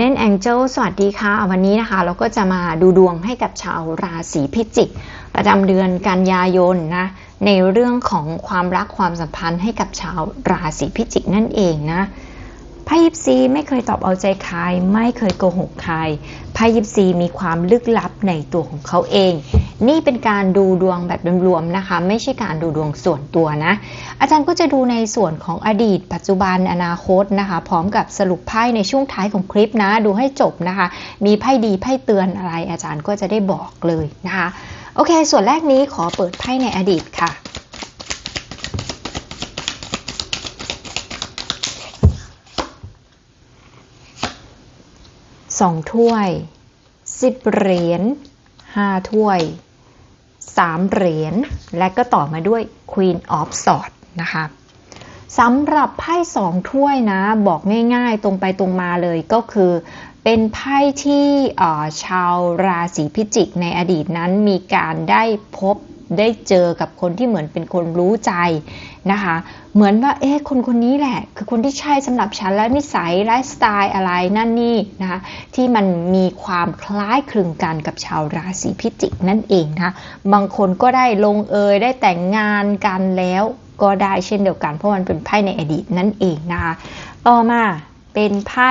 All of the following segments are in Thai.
Golden Angel สวัสดีค่ะ วันนี้นะคะ เราก็จะมาดูดวงให้กับชาวราศีพิจิก ประจำเดือนกันยายนนะ ในเรื่องของความรักความสัมพันธ์ให้กับชาวราศีพิจิกนั่นเองนะไพ่ยิปซีไม่เคยตอบเอาใจใคร ไม่เคยโกหกใครไพ่ยิปซีมีความลึกลับในตัวของเขาเอง นี่เป็นการดูดวงแบบรวมๆนะคะ ไม่ใช่การดูดวงส่วนตัวนะ อาจารย์ก็จะดูในส่วนของอดีต ปัจจุบันอนาคตนะคะ พร้อมกับสรุปไพ่ในช่วงท้ายของคลิปนะ ดูให้จบนะคะ มีไพ่ดีไพ่เตือนอะไร อาจารย์ก็จะได้บอกเลยนะคะ โอเค ส่วนแรกนี้ขอเปิดไพ่ในอดีตค่ะสองถ้วยสิบเหรียญห้าถ้วย สามเหรียญ และก็ต่อมาด้วย Queen of Swords นะคะสำหรับไพ่สองถ้วยนะ บอกง่ายๆ ตรงไปตรงมาเลยก็คือ เป็นไพ่ที่ชาวราศีพิจิกในอดีตนั้นมีการได้พบ ได้เจอกับคนที่เหมือนเป็นคนรู้ใจนะคะ เหมือนว่าเอ๊ะคนคนนี้แหละ คือคนที่ใช่สำหรับฉันและนิสัยไลฟ์สไตล์อะไรนั่นนี่นะคะที่มันมีความคล้ายคลึงกันกับชาวราศีพิจิกนั่นเองนะคะบางคนก็ได้ลงเอยได้แต่งงานกันแล้วก็ได้เช่นเดียวกัน เพราะมันเป็นไพ่ในอดีตนั่นเองนะคะต่อมาเป็นไพ่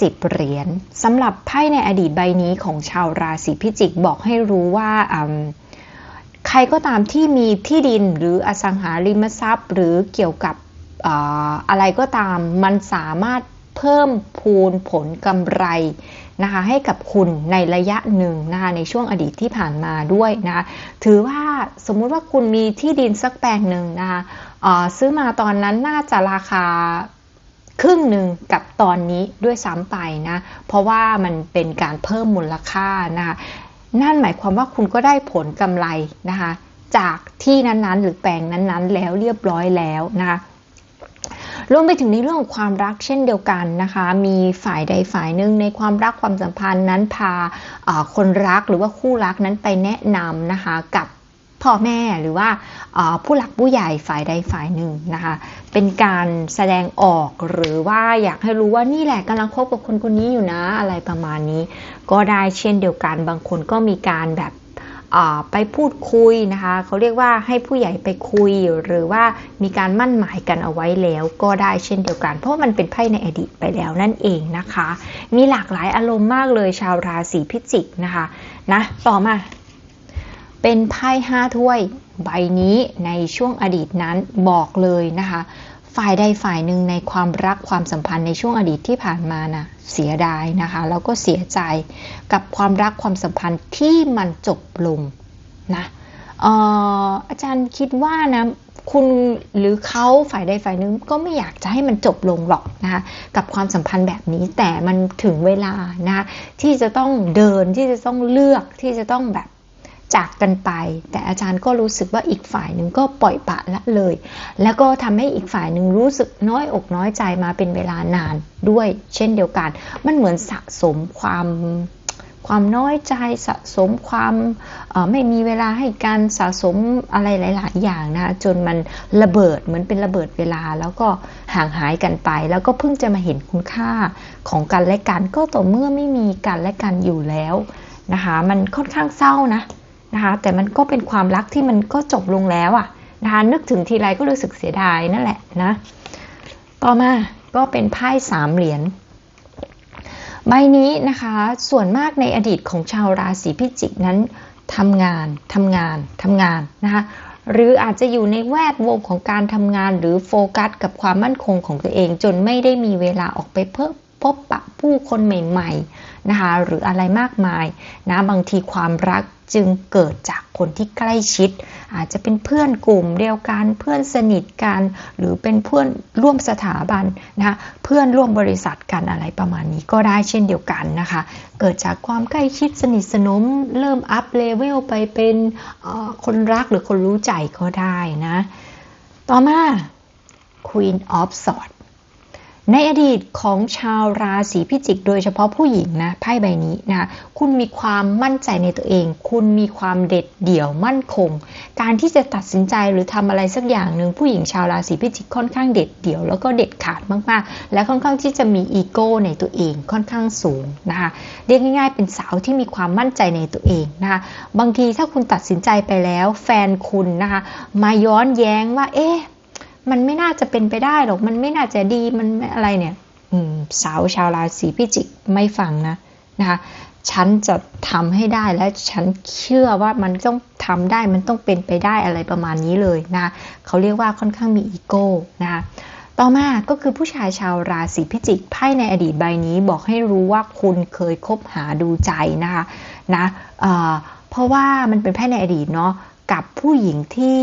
สิบเหรียญสำหรับไพ่ในอดีตใบนี้ของชาวราศีพิจิกบอกให้รู้ว่า ใครก็ตามที่มีที่ดินหรืออสังหาริมทรัพย์ หรือเกี่ยวกับอะไรก็ตาม มันสามารถเพิ่มพูนผลกำไรนะคะให้กับคุณในระยะหนึ่งนะคะในช่วงอดีตที่ผ่านมาด้วยนะคะถือว่าสมมุติว่าคุณมีที่ดินสักแปลงหนึ่งนะคะซื้อมาตอนนั้นน่าจะราคาครึ่งหนึ่งกับตอนนี้ด้วยซ้ำไปนะ เพราะว่ามันเป็นการเพิ่มมูลค่านะคะ นั่นหมายความว่าคุณก็ได้ผลกำไรนะคะ จากที่นั้นๆ หรือแปลงนั้นๆ แล้วเรียบร้อยแล้วนะคะรวมไปถึงในเรื่องของความรักเช่นเดียวกันนะคะ มีฝ่ายใดฝ่ายหนึ่งในความรักความสัมพันธ์นั้นพาคนรักหรือว่าคู่รักนั้นไปแนะนำนะคะกับ พ่อแม่หรือว่าผู้หลักผู้ใหญ่ฝ่ายใดฝ่ายหนึ่งนะคะ เป็นการแสดงออกหรือว่าอยากให้รู้ว่านี่แหละกำลังคบกับคนคนนี้อยู่นะอะไรประมาณนี้ ก็ได้เช่นเดียวกันบางคนก็มีการแบบไปพูดคุยนะคะเขาเรียกว่าให้ผู้ใหญ่ไปคุยหรือว่ามีการมั่นหมายกันเอาไว้แล้วก็ได้เช่นเดียวกัน เพราะมันเป็นไพ่ในอดีตไปแล้วนั่นเองนะคะ มีหลากหลายอารมณ์มากเลยชาวราศีพิจิกนะคะนะต่อมา เป็นไพ่ห้าถ้วยใบนี้ในช่วงอดีตนั้นบอกเลยนะคะ ฝ่ายใดฝ่ายหนึ่งในความรักความสัมพันธ์ในช่วงอดีตที่ผ่านมานะเสียดายนะคะแล้วก็เสียใจกับความรักความสัมพันธ์ที่มันจบลงนะอาจารย์คิดว่านะคุณหรือเขาฝ่ายใดฝ่ายหนึ่งก็ไม่อยากจะให้มันจบลงหรอกนะคะกับความสัมพันธ์แบบนี้แต่มันถึงเวลานะที่จะต้องเดินที่จะต้องเลือกที่จะต้องแบบ จากกันไป แต่อาจารย์ก็รู้สึกว่าอีกฝ่ายหนึ่งก็ปล่อยปะละเลย แล้วก็ทำให้อีกฝ่ายหนึ่งรู้สึกน้อยอกน้อยใจมาเป็นเวลานานด้วย เช่นเดียวกัน มันเหมือนสะสมความความน้อยใจสะสมความไม่มีเวลาให้การสะสมอะไรหลาย ๆ อย่างนะจนมันระเบิดเหมือนเป็นระเบิดเวลา แล้วก็ห่างหายกันไป แล้วก็เพิ่งจะมาเห็นคุณค่าของกันและกันก็ต่อเมื่อไม่มีกันและกันอยู่แล้วนะคะมันค่อนข้างเศร้านะ นะคะแต่มันก็เป็นความรักที่มันก็จบลงแล้วอะนะคะนึกถึงทีไรก็รู้สึกเสียดายนั่นแหละนะต่อมาก็เป็นไพ่สามเหรียญใบนี้นะคะส่วนมากในอดีตของชาวราศีพิจิกนั้นทำงานทำงานทำงานนะคะหรืออาจจะอยู่ในแวดวงของการทำงานหรือโฟกัสกับความมั่นคงของตัวเอง จนไม่ได้มีเวลาออกไปเพิ่มพบปะผู้คนใหม่ๆ นะคะหรืออะไรมากมายนะบางทีความรักจึงเกิดจากคนที่ใกล้ชิด อาจจะเป็นเพื่อนกลุ่มเดียวกันเพื่อนสนิทกัน หรือเป็นเพื่อนร่วมสถาบันนะคะเพื่อนร่วมบริษัทกันอะไรประมาณนี้ก็ได้เช่นเดียวกันนะคะ เกิดจากความใกล้ชิดสนิทสนมเริ่มอัพเลเวลไปเป็นคนรักหรือคนรู้ใจก็ได้นะ ต่อมา Queen of Swords ในอดีตของชาวราศีพิจิก โดยเฉพาะผู้หญิงนะไพ่ใบนี้นะคุณมีความมั่นใจในตัวเอง คุณมีความเด็ดเดี่ยวมั่นคง การที่จะตัดสินใจหรือทำอะไรสักอย่างหนึ่งผู้หญิงชาวราศีพิจิกค่อนข้างเด็ดเดี่ยวแล้วก็เด็ดขาดมากๆ และค่อนข้างที่จะมีอีโก้ในตัวเองค่อนข้างสูงนะคะเรียกง่าย ๆ เป็นสาวที่มีความมั่นใจในตัวเองนะคะบางทีถ้าคุณตัดสินใจไปแล้ว แฟนคุณนะคะมาย้อนแย้งว่าเอ๊ะ มันไม่น่าจะเป็นไปได้หรอก มันไม่น่าจะดีมันอะไรเนี่ยสาวชาวราศีพิจิกไม่ฟังนะนะคะฉันจะทำให้ได้และฉันเชื่อว่ามันต้องทำได้มันต้องเป็นไปได้อะไรประมาณนี้เลยนะเขาเรียกว่าค่อนข้างมีอีโก้นะคะต่อมาก็คือผู้ชายชาวราศีพิจิกไพ่ในอดีตใบนี้บอกให้รู้ว่าคุณเคยคบหาดูใจนะคะนะเเพราะว่ามันเป็นไพ่ในอดีตเนาะกับผู้หญิงที่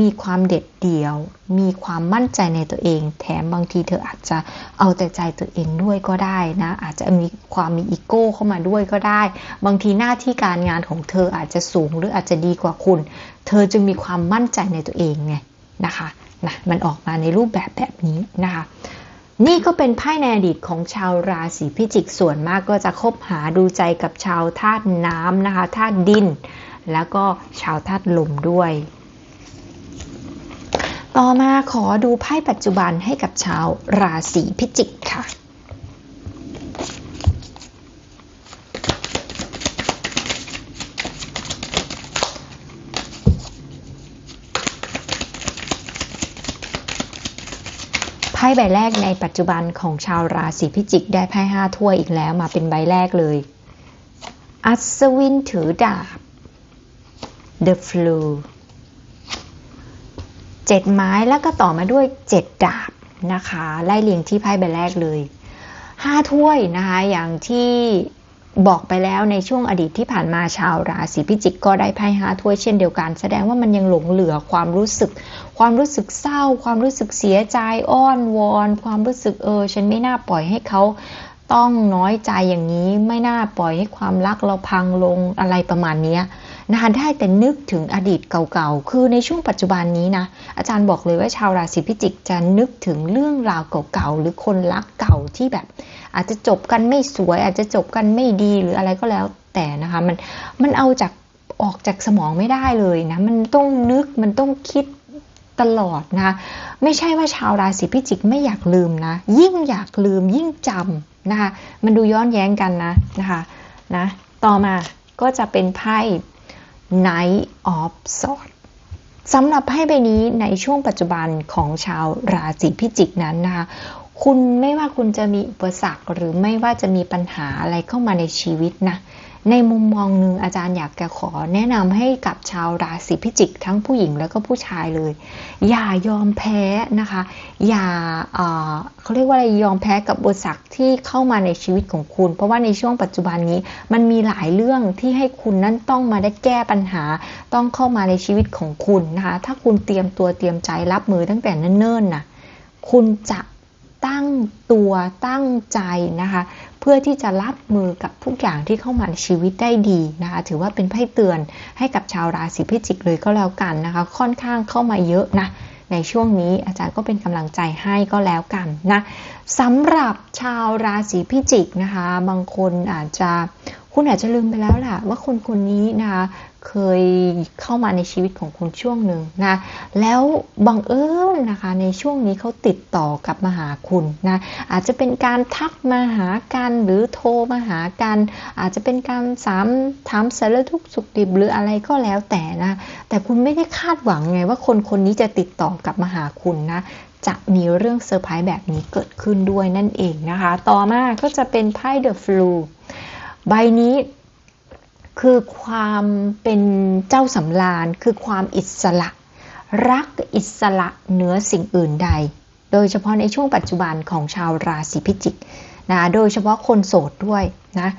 มีความเด็ดเดี่ยว มีความมั่นใจในตัวเอง แถมบางทีเธออาจจะเอาแต่ใจตัวเองด้วยก็ได้นะ อาจจะมีความมีอีโก้เข้ามาด้วยก็ได้ บางทีหน้าที่การงานของเธออาจจะสูงหรืออาจจะดีกว่าคุณ เธอจึงมีความมั่นใจในตัวเองไงนะคะนะมันออกมาในรูปแบบแบบนี้นะคะ นี่ก็เป็นไพ่ในอดีตของชาวราศีพิจิกส่วนมากก็จะคบหาดูใจกับชาวธาตุน้ำนะคะธาตุดิน แล้วก็ชาวธาตุลมด้วย ต่อมาขอดูไพ่ปัจจุบันให้กับชาวราศีพิจิกค่ะไพ่ใบแรกในปัจจุบันของชาวราศีพิจิกได้ไพ่ห้าถ้วยอีกแล้วมาเป็นใบแรกเลย อัศวินถือดาบ The Flu 7 ไม้แล้วก็ต่อมาด้วย 7 ดาบนะคะไล่เรียงที่ไพ่ใบแรกเลย 5 ถ้วยนะคะอย่างที่บอกไปแล้วในช่วงอดีตที่ผ่านมาชาวราศีพิจิกก็ได้ไพ่ห้าถ้วยเช่นเดียวกัน แสดงว่ามันยังหลงเหลือความรู้สึก ความรู้สึกเศร้า ความรู้สึกเสียใจอ้อนวอน ความรู้สึกเออ ฉันไม่น่าปล่อยให้เขาต้องน้อยใจอย่างนี้ ไม่น่าปล่อยให้ความรักเราพังลงอะไรประมาณนี้ นะคะได้แต่นึกถึงอดีตเก่าๆ คือในช่วงปัจจุบันนี้นะ อาจารย์บอกเลยว่าชาวราศีพิจิกจะนึกถึงเรื่องราวเก่าๆ หรือคนรักเก่าที่แบบ อาจจะจบกันไม่สวย อาจจะจบกันไม่ดีหรืออะไรก็แล้วแต่นะคะ มันมันเอาจากออกจากสมองไม่ได้เลยนะ มันต้องนึกมันต้องคิดตลอดนะ ไม่ใช่ว่าชาวราศีพิจิกไม่อยากลืมนะ ยิ่งอยากลืมยิ่งจำนะคะ มันดูย้อนแย้งกันนะนะคะนะ ต่อมาก็จะเป็นไพ่ Knight of Swords สำหรับไพ่ใบนี้ในช่วงปัจจุบันของชาวราศีพิจิกนั้นนะคะคุณไม่ว่าคุณจะมีอุปสรรคหรือไม่ว่าจะมีปัญหาอะไรเข้ามาในชีวิตนะ ในมุมมองหนึ่งอาจารย์อยากจะขอแนะนำให้กับชาวราศีพิจิก ทั้งผู้หญิงแล้วก็ผู้ชายเลย อย่ายอมแพ้นะคะ อย่าเขาเรียกว่าอะไรยอมแพ้กับบทสักที่เข้ามาในชีวิตของคุณ เพราะว่าในช่วงปัจจุบันนี้มันมีหลายเรื่องที่ให้คุณนั้นต้องมาได้แก้ปัญหา ต้องเข้ามาในชีวิตของคุณนะคะ ถ้าคุณเตรียมตัวเตรียมใจรับมือตั้งแต่เนิ่นๆนะคุณจะตั้งตัวตั้งใจนะคะ เพื่อที่จะรับมือกับทุกอย่างที่เข้ามาในชีวิตได้ดีนะคะ ถือว่าเป็นไพ่เตือนให้กับชาวราศีพิจิกเลยก็แล้วกันนะคะ ค่อนข้างเข้ามาเยอะนะในช่วงนี้อาจารย์ก็เป็นกำลังใจให้ก็แล้วกันนะสำหรับชาวราศีพิจิกนะคะ บางคนอาจจะ คุณอาจจะลืมไปแล้วล่ะ ว่าคนคนนี้นะคะเคยเข้ามาในชีวิตของคุณช่วงหนึ่งนะแล้วบังเอิญนะคะ ในช่วงนี้เขาติดต่อกลับมาหาคุณนะอาจจะเป็นการทักมาหากันหรือโทรมาหากัน อาจจะเป็นการสามถามสารทุกสุขดิบหรืออะไรก็แล้วแต่นะแต่คุณไม่ได้คาดหวังไงว่าคนคนนี้จะติดต่อกลับมาหาคุณนะจะมีเรื่องเซอร์ไพรส์แบบนี้เกิดขึ้นด้วยนั่นเองนะคะ ต่อมาก็จะเป็นไพ่เดอะฟลู ใบนี้คือความเป็นเจ้าสำราญ คือความอิสระ รักอิสระเหนือสิ่งอื่นใด โดยเฉพาะในช่วงปัจจุบันของชาวราศีพิจิกนะโดยเฉพาะคนโสดด้วยนะ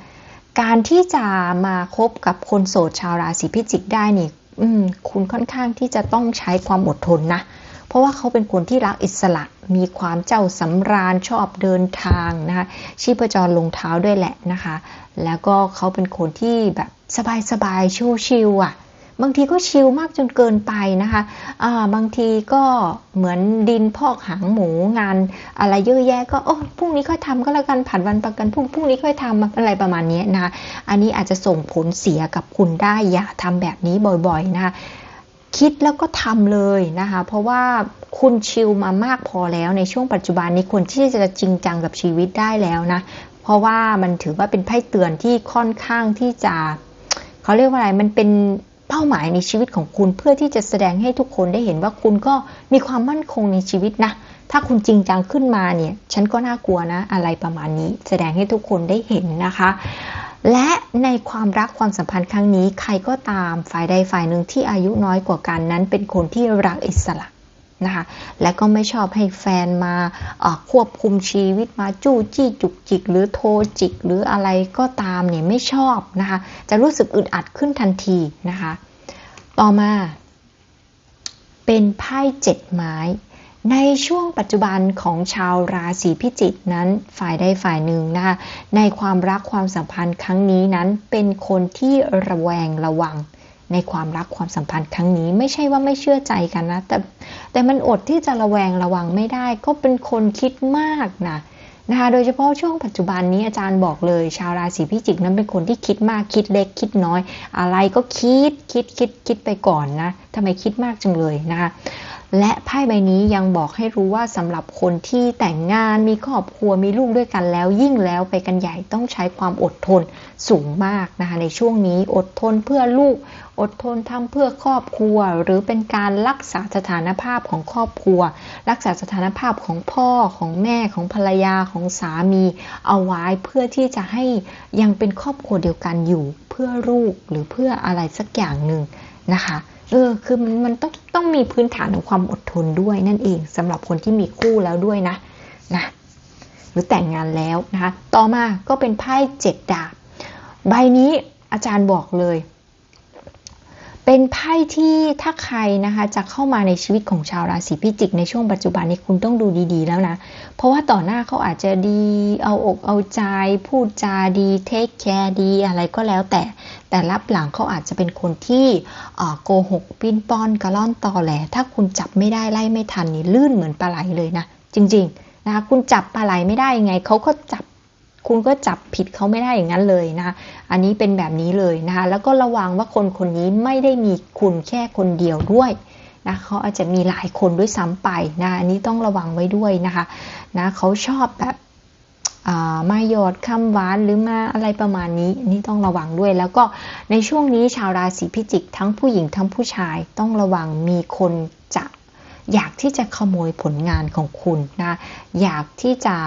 การที่จะมาคบกับคนโสดชาวราศีพิจิกได้นี่คุณค่อนข้างที่จะต้องใช้ความอดทนนะ เพราะว่าเขาเป็นคนที่รักอิสระ มีความเจ้าสำราญชอบเดินทางนะคะชีพจรลงเท้าด้วยแหละนะคะ แล้วก็เขาเป็นคนที่แบบสบายสบายชิวๆอะบางทีก็ชิลมากจนเกินไปนะคะอ่าบางทีก็เหมือนดินพอกหางหมูงาน อะไรเยอะแยะก็โอ้พรุ่งนี้ค่อยทำก็แล้วกันผัดวันประกันพรุ่งพรุ่งนี้ค่อยทำอะไรประมาณนี้นะคะอันนี้อาจจะส่งผลเสียกับคุณได้อย่าทำแบบนี้บ่อยๆนะคะ คิดแล้วก็ทำเลยนะคะ เพราะว่าคุณชิลมามากพอแล้วในช่วงปัจจุบันนี้ควรที่จะจริงจังกับชีวิตได้แล้วนะ เพราะว่ามันถือว่าเป็นไพ่เตือนที่ค่อนข้างที่จะเขาเรียกว่าอะไรมันเป็นเป้าหมายในชีวิตของคุณเพื่อที่จะแสดงให้ทุกคนได้เห็นว่าคุณก็มีความมั่นคงในชีวิตนะ ถ้าคุณจริงจังขึ้นมาเนี่ย ฉันก็น่ากลัวนะ อะไรประมาณนี้ แสดงให้ทุกคนได้เห็นนะคะ และในความรักความสัมพันธ์ครั้งนี้ ใครก็ตามฝ่ายใดฝ่ายหนึ่งที่อายุน้อยกว่ากันนั้นเป็นคนที่รักอิสระนะคะและก็ไม่ชอบให้แฟนมาควบคุมชีวิตมาจู้จี้จุกจิก หรือโทรจิก หรืออะไรก็ตามเนี่ยไม่ชอบนะคะจะรู้สึกอึดอัดขึ้นทันทีนะคะต่อมา เป็นไพ่เจ็ดไม้ ในช่วงปัจจุบันของชาวราศีพิจิกนั้นฝ่ายใดฝ่ายหนึ่งนะคะในความรักความสัมพันธ์ครั้งนี้นั้นเป็นคนที่ระแวงระวัง ในความรักความสัมพันธ์ครั้งนี้ไม่ใช่ว่าไม่เชื่อใจกันนะ แต่แต่มันอดที่จะระแวงระวังไม่ได้ ก็เป็นคนคิดมากนะนะคะโดยเฉพาะช่วงปัจจุบันนี้อาจารย์บอกเลย ชาวราศีพิจิกนั้นเป็นคนที่คิดมากคิดเล็กคิดน้อย อะไรก็คิดคิดคิดคิดไปก่อนนะทำไมคิดมากจังเลยนะคะ และไพ่ใบนี้ยังบอกให้รู้ว่าสำหรับคนที่แต่งงานมีครอบครัวมีลูกด้วยกันแล้ว ยิ่งแล้วไปกันใหญ่ต้องใช้ความอดทนสูงมากนะคะในช่วงนี้อดทนเพื่อลูก อดทนทำเพื่อครอบครัว หรือเป็นการรักษาสถานภาพของครอบครัว รักษาสถานภาพของพ่อของแม่ของภรรยาของสามี เอาไว้เพื่อที่จะให้ยังเป็นครอบครัวเดียวกันอยู่ เพื่อลูกหรือเพื่ออะไรสักอย่างหนึ่งนะคะ เออคือมันมันต้องต้องมีพื้นฐานของความอดทนด้วยนั่นเองสำหรับคนที่มีคู่แล้วด้วยนะนะหรือแต่งงานแล้วนะคะ ต่อมาก็เป็นไพ่เจ็ดดาบ ใบนี้อาจารย์บอกเลย เป็นไพ่ที่ถ้าใครนะคะจะเข้ามาในชีวิตของชาวราศีพิจิกในช่วงปัจจุบันนี้คุณต้องดูดีๆแล้วนะ เพราะว่าต่อหน้าเขาอาจจะดี เอาอกเอาใจ พูดจาดีเทคแคร์ดีอะไรก็แล้วแต่ แต่รับหลังเขาอาจจะเป็นคนที่โกหกปิ้นป้อนกระล่อนตอแหล ถ้าคุณจับไม่ได้ไล่ไม่ทันนี่ลื่นเหมือนปลาไหลเลยนะ จริงๆนะคะคุณจับปลาไหลไม่ได้ยังไงเขาก็จับ คุณก็จับผิดเขาไม่ได้อย่างนั้นเลยนะคะอันนี้เป็นแบบนี้เลยนะคะแล้วก็ระวังว่าคนคนนี้ไม่ได้มีคุณแค่คนเดียวด้วยนะเขาอาจจะมีหลายคนด้วยซ้ำไปนะอันนี้ต้องระวังไว้ด้วยนะคะนะเขาชอบแบบมาหยอดคำหวานหรือมาอะไรประมาณนี้นี่ต้องระวังด้วย แล้วก็ในช่วงนี้ชาวราศีพิจิก ทั้งผู้หญิงทั้งผู้ชายต้องระวังมีคนจะ อยากที่จะขโมยผลงานของคุณนะอยากที่จะ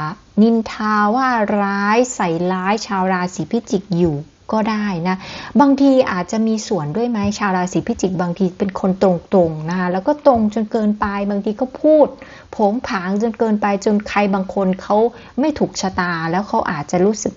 นินทาว่าร้ายใส่ร้ายชาวราศีพิจิกอยู่ก็ได้นะ บางทีอาจจะมีส่วนด้วยไหมชาวราศีพิจิก บางทีเป็นคนตรงๆนะแล้วก็ตรงจนเกินไป บางทีก็พูดผงผางจนเกินไปจนใครบางคนเขาไม่ถูกชะตา แล้วเขาอาจจะรู้สึก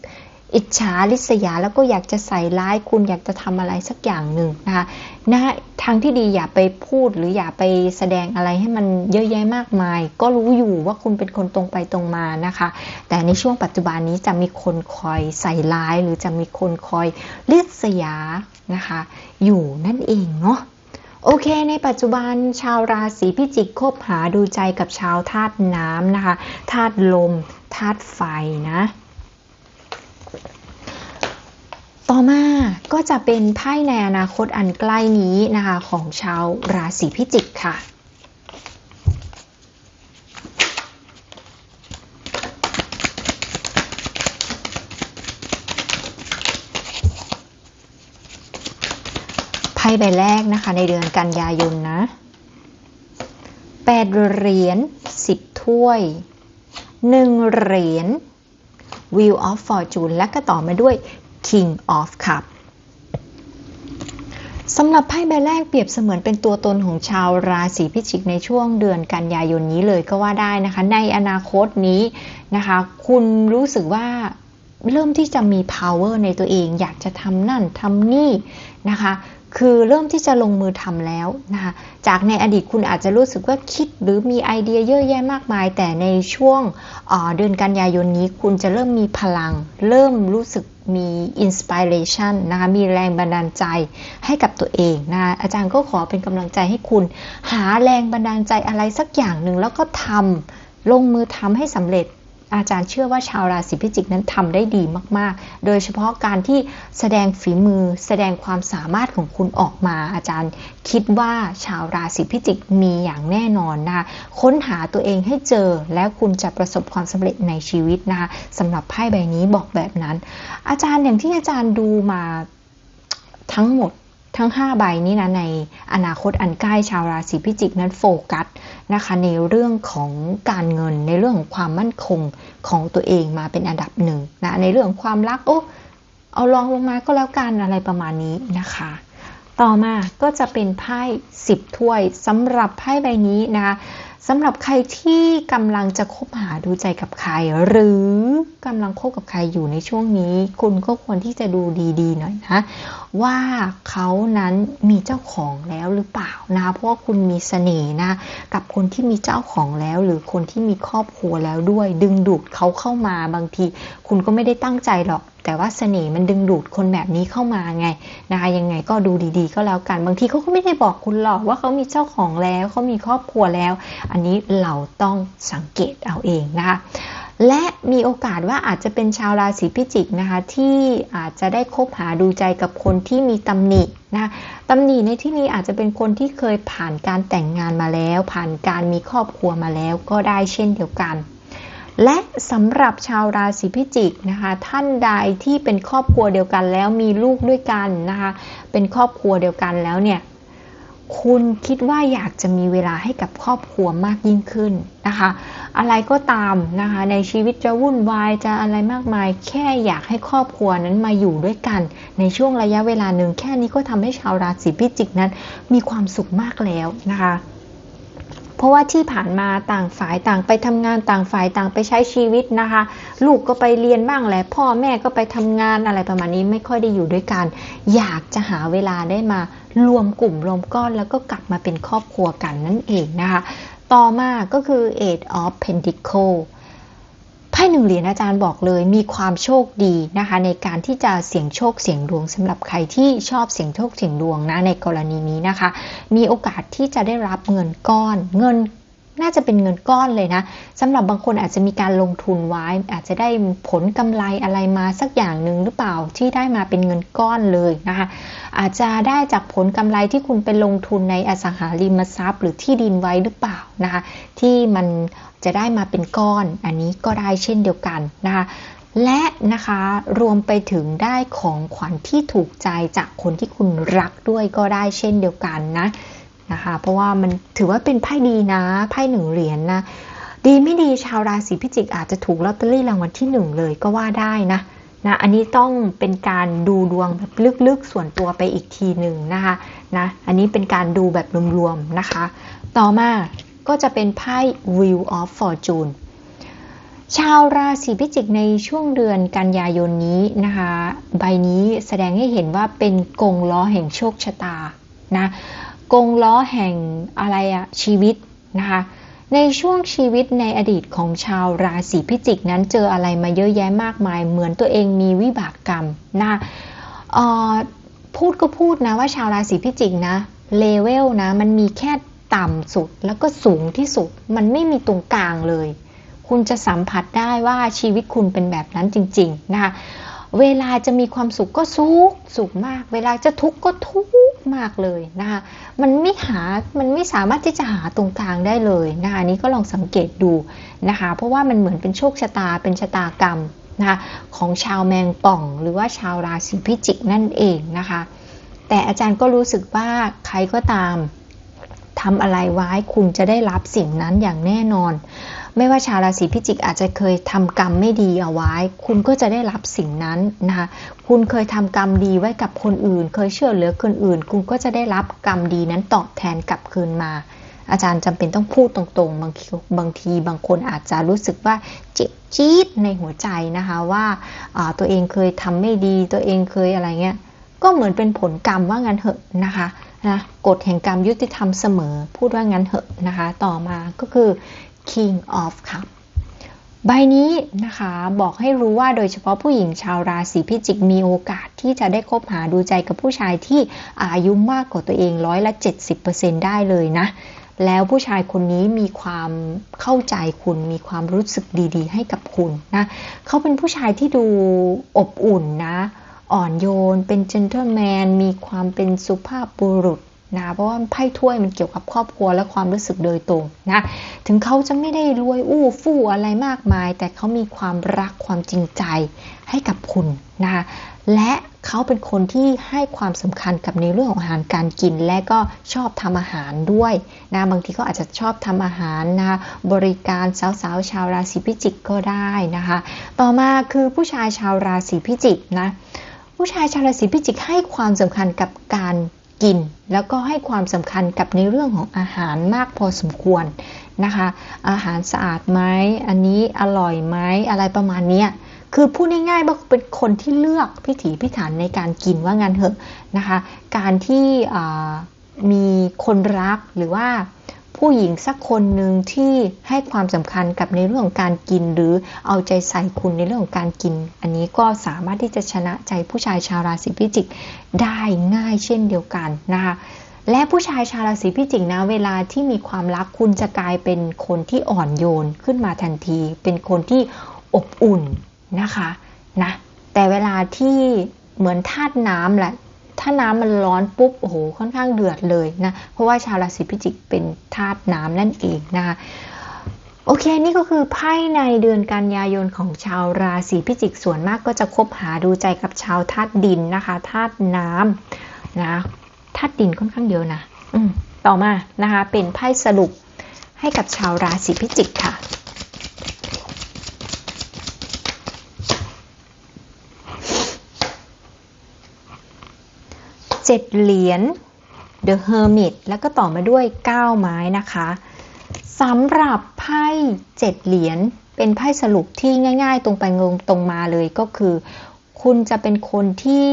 อิจฉาริษยาแล้วก็อยากจะใส่ร้ายคุณอยากจะทำอะไรสักอย่างหนึ่งนะคะนะทางที่ดีอย่าไปพูดหรืออย่าไปแสดงอะไรให้มันเยอะแยะมากมาย ก็รู้อยู่ว่าคุณเป็นคนตรงไปตรงมานะคะ แต่ในช่วงปัจจุบันนี้จะมีคนคอยใส่ร้าย หรือจะมีคนคอยริษยานะคะ อยู่นั่นเองเนาะโอเค ในปัจจุบันชาวราศีพิจิกคบหาดูใจกับชาวธาตุน้ำนะคะธาตุลมธาตุไฟนะ ต่อมาก็จะเป็นไพ่ในอนาคตอันใกล้นี้นะคะของชาวราศีพิจิกค่ะไพ่ใบแรกนะคะในเดือนกันยายนนะแปดเหรียญสิบถ้วยหนึ่งเหรียญ Wheel of Fortune และก็ต่อมาด้วย King of Cup สำหรับไพ่ใบแรกเปรียบเสมือนเป็นตัวตนของชาวราศีพิจิกในช่วงเดือนกันยายนนี้เลยก็ว่าได้นะคะ ในอนาคตนี้นะคะ คุณรู้สึกว่าเริ่มที่จะมี power ในตัวเอง อยากจะทำนั่นทำนี่นะคะ คือเริ่มที่จะลงมือทำแล้วนะคะ จากในอดีตคุณอาจจะรู้สึกว่าคิดหรือมีไอเดียเยอะแยะมากมาย แต่ในช่วงเดือนกันยายนนี้คุณจะเริ่มมีพลัง เริ่มรู้สึก มี inspiration นะคะ มีแรงบันดาลใจให้กับตัวเองนะคะอาจารย์ก็ขอเป็นกำลังใจให้คุณ หาแรงบันดาลใจอะไรสักอย่างหนึ่งแล้วก็ทำลงมือทำให้สำเร็จ อาจารย์เชื่อว่าชาวราศีพิจิกนั้นทำได้ดีมาก ๆ โดยเฉพาะการที่แสดงฝีมือแสดงความสามารถของคุณออกมา อาจารย์คิดว่าชาวราศีพิจิกมีอย่างแน่นอนนะคะค้นหาตัวเองให้เจอแล้วคุณจะประสบความสำเร็จในชีวิตนะคะสำหรับไพ่ใบนี้บอกแบบนั้น อาจารย์อย่างที่อาจารย์ดูมาทั้งหมดทั้ง 5 ใบนี้นะในอนาคตอันใกล้ชาวราศีพิจิกนั้นโฟกัส นะคะในเรื่องของการเงินในเรื่องของความมั่นคงของตัวเองมาเป็นอันดับหนึ่งนะในเรื่องความรักโอ้เอาลองลงมาก็แล้วกันอะไรประมาณนี้นะคะ ต่อมาก็จะเป็นไพ่10ถ้วยสำหรับไพ่ใบนี้นะคะสำหรับใครที่กำลังจะคบหาดูใจกับใคร หรือกำลังคบกับใครอยู่ในช่วงนี้ คุณก็ควรที่จะดูดีๆหน่อยนะว่าเขานั้นมีเจ้าของแล้วหรือเปล่านะคะเพราะว่าคุณมีเสน่ห์นะกับคนที่มีเจ้าของแล้ว หรือคนที่มีครอบครัวแล้วด้วย ดึงดูดเขาเข้ามาบางที คุณก็ไม่ได้ตั้งใจหรอก แต่ว่าเสน่ห์มันดึงดูดคนแบบนี้เข้ามาไงนะคะยังไงก็ดูดีๆ ก็แล้วกัน บางทีเขาก็ไม่ได้บอกคุณหรอกว่าเขามีเจ้าของแล้วเขามีครอบครัวแล้ว อันนี้เราต้องสังเกตเอาเองนะคะและมีโอกาสว่าอาจจะเป็นชาวราศีพิจิกนะคะที่อาจจะได้คบหาดูใจกับคนที่มีตำหนินะคะตำหนิในที่นี้อาจจะเป็นคนที่เคยผ่านการแต่งงานมาแล้ว ผ่านการมีครอบครัวมาแล้วก็ได้เช่นเดียวกัน และสำหรับชาวราศีพิจิกนะคะท่านใดที่เป็นครอบครัวเดียวกันแล้วมีลูกด้วยกันนะคะเป็นครอบครัวเดียวกันแล้วเนี่ยคุณคิดว่าอยากจะมีเวลาให้กับครอบครัวมากยิ่งขึ้นนะคะ อะไรก็ตามนะคะในชีวิตจะวุ่นวายจะอะไรมากมาย แค่อยากให้ครอบครัวนั้นมาอยู่ด้วยกัน ในช่วงระยะเวลาหนึ่งแค่นี้ก็ทำให้ชาวราศีพิจิกนั้น มีความสุขมากแล้วนะคะ เพราะว่าที่ผ่านมาต่างฝ่ายต่างไปทำงานต่างฝ่ายต่างไปใช้ชีวิตนะคะ ลูกก็ไปเรียนบ้างแหละพ่อแม่ก็ไปทำงานอะไรประมาณนี้ไม่ค่อยได้อยู่ด้วยกัน อยากจะหาเวลาได้มารวมกลุ่มรวมก้อนแล้วก็กลับมาเป็นครอบครัวกันนั่นเองนะคะ ต่อมาก็คือ Eight of Pentacle ไพ่หนึ่งเหรียญอาจารย์บอกเลย มีความโชคดีนะคะ ในการที่จะเสี่ยงโชคเสี่ยงดวงสำหรับใครที่ชอบเสี่ยงโชคเสี่ยงดวงนะในกรณีนี้นะคะ มีโอกาสที่จะได้รับเงินก้อนเงินน่าจะเป็นเงินก้อนเลยนะสำหรับบางคนอาจจะมีการลงทุนไว้ อาจจะได้ผลกำไรอะไรมาสักอย่างหนึ่งหรือเปล่าที่ได้มาเป็นเงินก้อนเลยนะคะ อาจจะได้จากผลกำไรที่คุณไปลงทุนในอสังหาริมทรัพย์ หรือที่ดินไว้หรือเปล่านะคะ ที่มัน จะได้มาเป็นก้อน อันนี้ก็ได้เช่นเดียวกันนะคะและนะคะรวมไปถึงได้ของขวัญที่ถูกใจจากคนที่คุณรักด้วยก็ได้เช่นเดียวกันนะนะคะเพราะว่ามันถือว่าเป็นไพ่ดีนะไพ่หนึ่งเหรียญนนะดีไม่ดีชาวราศีพิจิกอาจจะถูกลอตเตอรี่รางวัลที่หนึ่งเลยก็ว่าได้นะนะอันนี้ต้องเป็นการดูดวงแบบลึกๆส่วนตัวไปอีกทีหนึ่งนะคะนะอันนี้เป็นการดูแบบรวมๆนะคะ ต่อมา ก็จะเป็นไพ่ Wheel of Fortune ชาวราศีพิจิกในช่วงเดือนกันยายนนี้นะคะ ใบนี้แสดงให้เห็นว่าเป็นกงล้อแห่งโชคชะตานะกงล้อแห่งอะไรอะชีวิตนะคะในช่วงชีวิตในอดีตของชาวราศีพิจิกนั้นเจออะไรมาเยอะแยะมากมาย เหมือนตัวเองมีวิบากกรรมนะพูดก็พูดนะว่าชาวราศีพิจิกนะเลเวลนะมันมีแค่ ต่ำสุดแล้วก็สูงที่สุด มันไม่มีตรงกลางเลย คุณจะสัมผัสได้ว่าชีวิตคุณเป็นแบบนั้นจริง ๆ นะคะเวลาจะมีความสุขก็สุขสุขมาก เวลาจะทุกข์ก็ทุกข์มากเลยนะคะมันไม่หา มันไม่สามารถที่จะหาตรงกลางได้เลยนะคะนี้ก็ลองสังเกตดูนะคะเพราะว่ามันเหมือนเป็นโชคชะตาเป็นชะตากรรมนะคะของชาวแมงป่อง หรือว่าชาวราศีพิจิกนั่นเองนะคะแต่อาจารย์ก็รู้สึกว่าใครก็ตาม ทำอะไรไว้คุณจะได้รับสิ่งนั้นอย่างแน่นอน ไม่ว่าชาวราศีพิจิกอาจจะเคยทำกรรมไม่ดีเอาไว้ คุณก็จะได้รับสิ่งนั้นนะคะคุณเคยทำกรรมดีไว้กับคนอื่น เคยเชื่อเหลือคนอื่น คุณก็จะได้รับกรรมดีนั้นตอบแทนกลับคืนมาอาจารย์จำเป็นต้องพูดตรงๆ บางทีบางทีบางคนอาจจะรู้สึกว่าจิตจี๊ดในหัวใจนะคะว่าตัวเองเคยทำไม่ดีตัวเองเคยอะไรเงี้ยก็เหมือนเป็นผลกรรมว่างั้นเหอะนะคะ นะกฎแห่งกรรมยุติธรรมเสมอ พูดว่างั้นเหอะนะคะ ต่อมาก็คือ King of Cup ใบนี้นะคะบอกให้รู้ว่าโดยเฉพาะผู้หญิงชาวราศีพิจิกมีโอกาสที่จะได้คบหาดูใจกับผู้ชายที่อายุมากกว่าตัวเองร้อยละ 70%ได้เลยนะ แล้วผู้ชายคนนี้มีความเข้าใจคุณมีความรู้สึกดีๆ ให้กับคุณนะเขาเป็นผู้ชายที่ดูอบอุ่นนะ อ่อนโยน เป็นเจนเท l แมนมีความเป็นสุภาพบุรุษนะเพราะว่าไพ่ถ้วยมันเกี่ยวกับครอบครัวและความรู้สึกโดยตรงนะถึงเขาจะไม่ได้รวยอู้ฟู่อะไรมากมาย แต่เขามีความรักความจริงใจให้กับคุณนะและเขาเป็นคนที่ให้ความสำคัญกับในเรื่องของอาหารการกิน และก็ชอบทำอาหารด้วยนะบางทีก็อาจจะชอบทำอาหารนะคะบริการสาวๆชาวราศีพิจิกก็ได้นะคะ ต่อมาคือผู้ชายชาวราศีพิจิกนะ ผู้ชายชาวราศีพิจิกให้ความสำคัญกับการกิน แล้วก็ให้ความสำคัญกับในเรื่องของอาหารมากพอสมควรนะคะ อาหารสะอาดไหมอันนี้อร่อยไหมอะไรประมาณนี้คือพูดง่ายๆว่าเป็นคนที่เลือกพิถีพิถันในการกินว่างั้นเถอะนะคะ การที่มีคนรักหรือว่า ผู้หญิงสักคนหนึ่งที่ให้ความสำคัญกับในเรื่องของการกิน หรือเอาใจใส่คุณในเรื่องของการกิน อันนี้ก็สามารถที่จะชนะใจผู้ชายชาวราศีพิจิกได้ง่ายเช่นเดียวกันนะคะและผู้ชายชาวราศีพิจิกนะเวลาที่มีความรักคุณจะกลายเป็นคนที่อ่อนโยนขึ้นมาทันที เป็นคนที่อบอุ่นนะคะนะแต่เวลาที่เหมือนธาตุน้ำแหละ ถ้าน้ำมันร้อนปุ๊บโอ้โหค่อนข้างเดือดเลยนะเพราะว่าชาวราศีพิจิกเป็นธาตุน้ำนั่นเองนะคะโอเค นี่ก็คือไพ่ในเดือนกันยายนของชาวราศีพิจิกส่วนมากก็จะคบหาดูใจกับชาวธาตุดินนะคะธาตุน้ำนะธาตุดินค่อนข้างเยอะนะต่อมานะคะเป็นไพ่สรุปให้กับชาวราศีพิจิกค่ะ 7เหรียญ The Hermit แล้วก็ต่อมาด้วย 9 ไม้นะคะสำหรับไพ่7เหรียญเป็นไพ่สรุปที่ง่าย ๆ ตรงไปงงตรงมาเลยก็คือ คุณจะเป็นคนที่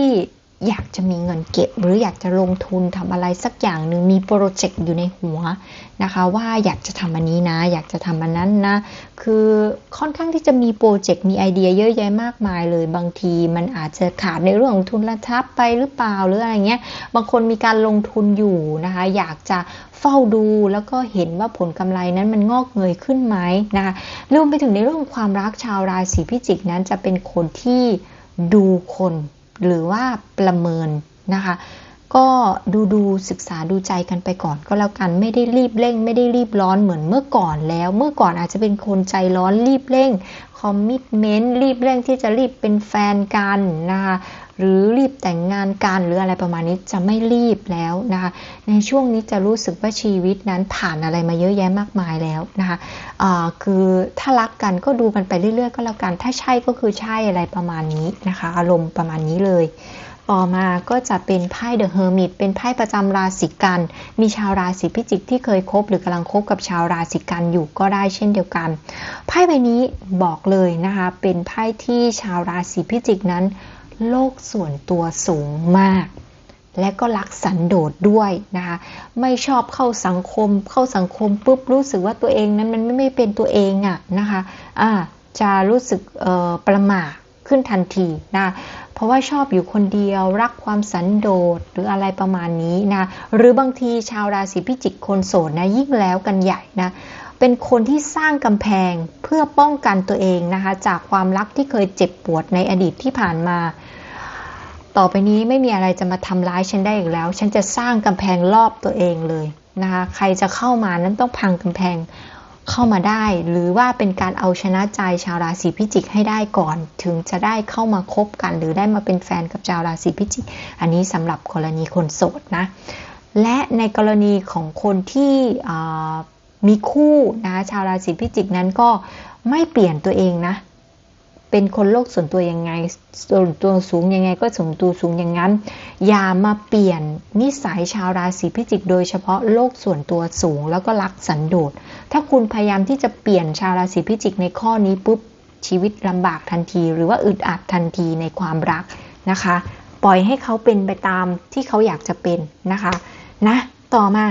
อยากจะมีเงินเก็บ หรืออยากจะลงทุนทำอะไรสักอย่างหนึ่งมีโปรเจกต์อยู่ในหัวนะคะ ว่าอยากจะทำอันนี้นะ อยากจะทำอันนั้นนะ คือค่อนข้างที่จะมีโปรเจกต์มีไอเดียเยอะแยะมากมายเลยบางทีมันอาจจะขาดในเรื่องของทุนละทับไปหรือเปล่าหรืออะไรเงี้ยบางคนมีการลงทุนอยู่นะคะ อยากจะเฝ้าดูแล้วก็เห็นว่าผลกำไรนั้นมันงอกเงยขึ้นไหมนะคะรวมไปถึงในเรื่องความรักชาวราศีพิจิกนั้นจะเป็นคนที่ดูคน หรือว่าประเมินนะคะ ก็ดูดูศึกษาดูใจกันไปก่อนก็แล้วกันไม่ได้รีบเร่ง ไม่ได้รีบร้อนเหมือนเมื่อก่อนแล้ว เมื่อก่อนอาจจะเป็นคนใจร้อนรีบเร่งคอมมิชเมนต์รีบเร่งที่จะรีบเป็นแฟนกันนะคะหรือรีบแต่งงานกันหรืออะไรประมาณนี้จะไม่รีบแล้วนะคะในช่วงนี้จะรู้สึกว่าชีวิตนั้นผ่านอะไรมาเยอะแยะมากมายแล้วนะคะะคือถ้ารักกันก็ดูกันไปเรื่อยๆ ก็แล้วกันถ้าใช่ก็คือใช่อะไรประมาณนี้นะคะ อารมณ์ประมาณนี้เลย ต่อมาก็จะเป็นไพ่เดอะเฮอร์มิตเป็นไพ่ประจำราศีกัน มีชาวราศีพิจิกที่เคยคบหรือกำลังคบกับชาวราศีกันอยู่ก็ได้เช่นเดียวกัน ไพ่ใบนี้บอกเลยนะคะ เป็นไพ่ที่ชาวราศีพิจิกนั้น โลกส่วนตัวสูงมาก และก็รักสันโดษด้วยนะคะ ไม่ชอบเข้าสังคม เข้าสังคมปุ๊บรู้สึกว่าตัวเองนั้นมันไม่เป็นตัวเองอะนะคะะจะรู้สึกประหม่าขึ้นทันทีนะ เพราะว่าชอบอยู่คนเดียวรักความสันโดษหรืออะไรประมาณนี้นะหรือบางทีชาวราศีพิจิกคนโสดนะยิ่งแล้วกันใหญ่นะเป็นคนที่สร้างกำแพงเพื่อป้องกันตัวเองนะคะจากความรักที่เคยเจ็บปวดในอดีตที่ผ่านมา ต่อไปนี้ไม่มีอะไรจะมาทำร้ายฉันได้อีกแล้ว ฉันจะสร้างกำแพงรอบตัวเองเลยนะคะใครจะเข้ามานั้นต้องพังกำแพง เข้ามาได้ หรือว่าเป็นการเอาชนะใจชาวราศีพิจิกให้ได้ก่อน ถึงจะได้เข้ามาคบกัน หรือได้มาเป็นแฟนกับชาวราศีพิจิก อันนี้สำหรับกรณีคนโสดนะ และในกรณีของคนที่มีคู่นะชาวราศีพิจิกนั้นก็ไม่เปลี่ยนตัวเองนะ เป็นคนโลกส่วนตัวยังไง ส่วนตัวสูงยังไงก็ส่วนตัวสูงอย่างนั้น อย่ามาเปลี่ยนนิสัยชาวราศีพิจิก โดยเฉพาะโลกส่วนตัวสูงแล้วก็รักสันโดษ ถ้าคุณพยายามที่จะเปลี่ยนชาวราศีพิจิกในข้อนี้ปุ๊บชีวิตลำบากทันที หรือว่าอึดอัดทันทีในความรักนะคะ ปล่อยให้เขาเป็นไปตามที่เขาอยากจะเป็นนะคะ นะ ต่อมา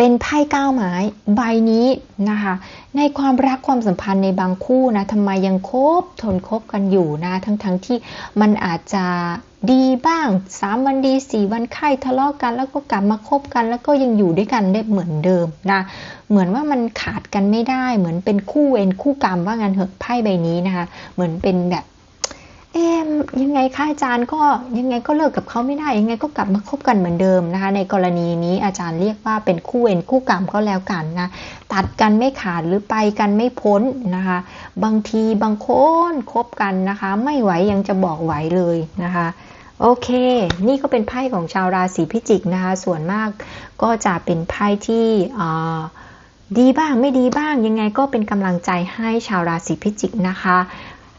เป็นไพ่ก้าวไม้ใบนี้นะคะ ในความรักความสัมพันธ์ในบางคู่นะทำไมยังคบทนคบกันอยู่นะ ทั้งๆทที่มันอาจจะดีบ้าง 3 วันดี 4 วันไข้ทะเลาะกัน แล้วก็กลับมาคบกัน แล้วก็ยังอยู่ด้วยกันได้เหมือนเดิมนะเหมือนว่ามันขาดกันไม่ได้ เหมือนเป็นคู่เวรคู่กรรมว่างั้นเถอะไพ่ใบนี้นะคะ เหมือนเป็นแบบ เอ๊ยังไงคะอาจารย์ก็ยังไงก็เลิกกับเขาไม่ได้ ยังไงก็กลับมาคบกันเหมือนเดิมนะคะ ในกรณีนี้อาจารย์เรียกว่าเป็นคู่เวรคู่กรรมก็แล้วกันนะตัดกันไม่ขาดหรือไปกันไม่พ้นนะคะ บางทีบางคนคบกันนะคะ ไม่ไหวยังจะบอกไหวเลยนะคะโอเค นี่ก็เป็นไพ่ของชาวราศีพิจิกนะคะ ส่วนมากก็จะเป็นไพ่ที่ดีบ้างไม่ดีบ้างยังไงก็เป็นกำลังใจให้ชาวราศีพิจิกนะคะ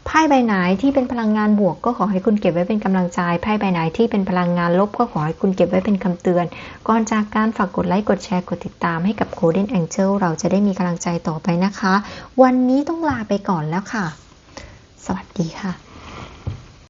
ไพ่ใบไหนที่เป็นพลังงานบวกก็ขอให้คุณเก็บไว้เป็นกำลังใจไพ่ใบไหนที่เป็นพลังงานลบก็ขอให้คุณเก็บไว้เป็นคำเตือน ก่อนจากการฝากกดไลค์กดแชร์กดติดตามให้กับ Golden Angel เราจะได้มีกำลังใจต่อไปนะคะ วันนี้ต้องลาไปก่อนแล้วค่ะ สวัสดีค่ะ